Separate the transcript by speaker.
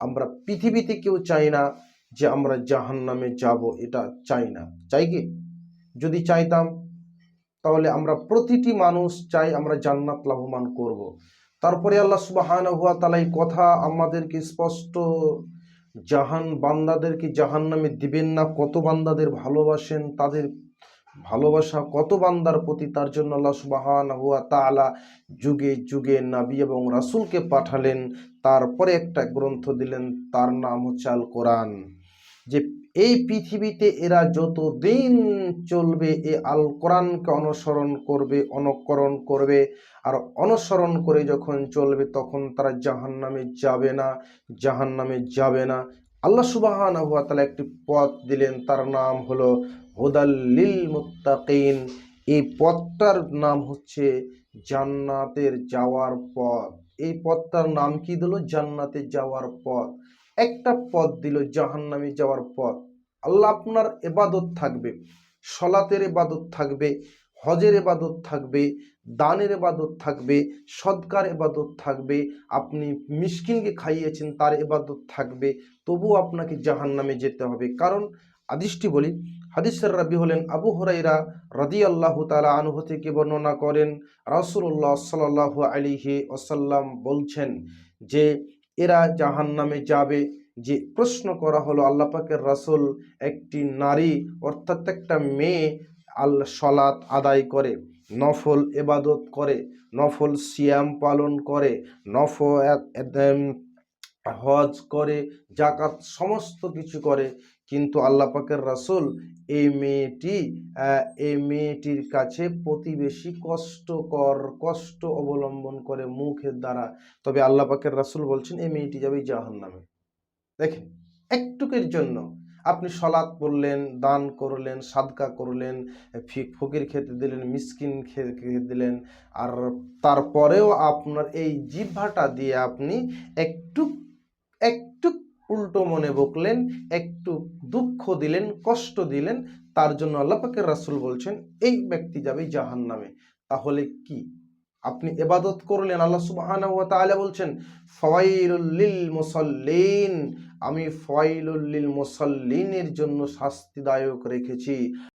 Speaker 1: আমরা পৃথিবীতে কেউ চাই না যে আমরা জাহান নামে যাব, এটা চাই না চাই কি যদি চাইতাম, তাহলে আমরা প্রতিটি মানুষ চাই আমরা জান্নাত লাভবান করব। তারপরে আল্লাহ সুবাহান হুয়া তালা এই কথা আমাদেরকে স্পষ্ট, জাহান বান্দাদেরকে জাহান নামে দিবেন না, কত বান্দাদের ভালোবাসেন, তাদের ভালোবাসা কত বান্দার প্রতি তার জন্য আল্লাহ সুবাহান হুয়া তালা যুগে যুগে নাবি এবং রাসূলকে পাঠালেন, তারপরে একটা গ্রন্থ দিলেন, তার নাম হচ্ছে আল কোরআন যে এই পৃথিবীতে এরা যত দিন চলবে, এ আল কোরআনকে অনুসরণ করবে, অনুকরণ করবে, আর অনুসরণ করে যখন চলবে, তখন তারা জাহান নামে যাবে না জাহান নামে যাবে না। আল্লাহ সুবাহান হুয়া তালা একটি পথ দিলেন, তার নাম হলো হুদাল্লিল মুত্তাকিন। এই পথটার নাম হচ্ছে জান্নাতের যাওয়ার পথ। এই পথটার নাম কি দিল? জান্নাতে যাওয়ার পথ। একটা পথ দিল জাহান্নামে যাওয়ার পথ। আল্লাহ আপনার এবাদত থাকবে, সলাতের এবাদত থাকবে হজের এবাদত থাকবে, দানের এবাদত থাকবে, সৎকার এবাদত থাকবে, আপনি মিসকিনকে খাইয়েছেন তার এবাদত থাকবে তবুও আপনাকে জাহান্নামে যেতে হবে। কারণ আদিষ্টি বলি, হাদিসের রাবি হলেন আবু হরাইরা রাদি আল্লাহ তালা আনুহ থেকে বর্ণনা করেন রাসুল্লাহ সাল্লাহ আলিহি ওসাল্লাম বলছেন যে, এরা জাহান নামে যাবে, যে প্রশ্ন করা হলো আল্লাহ পাকের রাসুল একটি নারী অর্থাৎ একটা মেয়ে আল সলাত আদায় করে, নফল এবাদত করে, নফল সিয়াম পালন করে, নফল হজ করে জাকাত সমস্ত কিছু করে, কিন্তু আল্লাহ পাকের রাসুল এই মেয়েটি এই মেয়েটির কাছে প্রতিবেশী কষ্টকর, কষ্ট অবলম্বন করে মুখের দ্বারা। তবে আল্লাহ পাকের রাসুল বলছেন, এই মেয়েটি যাবে জাহান নামে দেখেন, একটুকের জন্য আপনি সলাৎ করলেন দান করলেন, সাদকা করলেন ফকির খেতে দিলেন, মিসকিন খেতে দিলেন। আর তারপরেও আপনার এই জিহ্বাটা দিয়ে আপনি একটু একটু উল্টো মনে বকলেন, একটু দুঃখ দিলেন, কষ্ট দিলেন, তার জন্য আল্লাহ পাকের রাসূল বলছেন, এই ব্যক্তি যাবে জাহান নামে তাহলে কি? আপনি এবাদত করলেন, আল্লাহ তাআলা বলছেন, ফওয়াইলুল মুসল্লিন, আমি ফওয়াইলুল মুসল্লিনের মুসাল্লিনের জন্য শাস্তিদায়ক রেখেছি।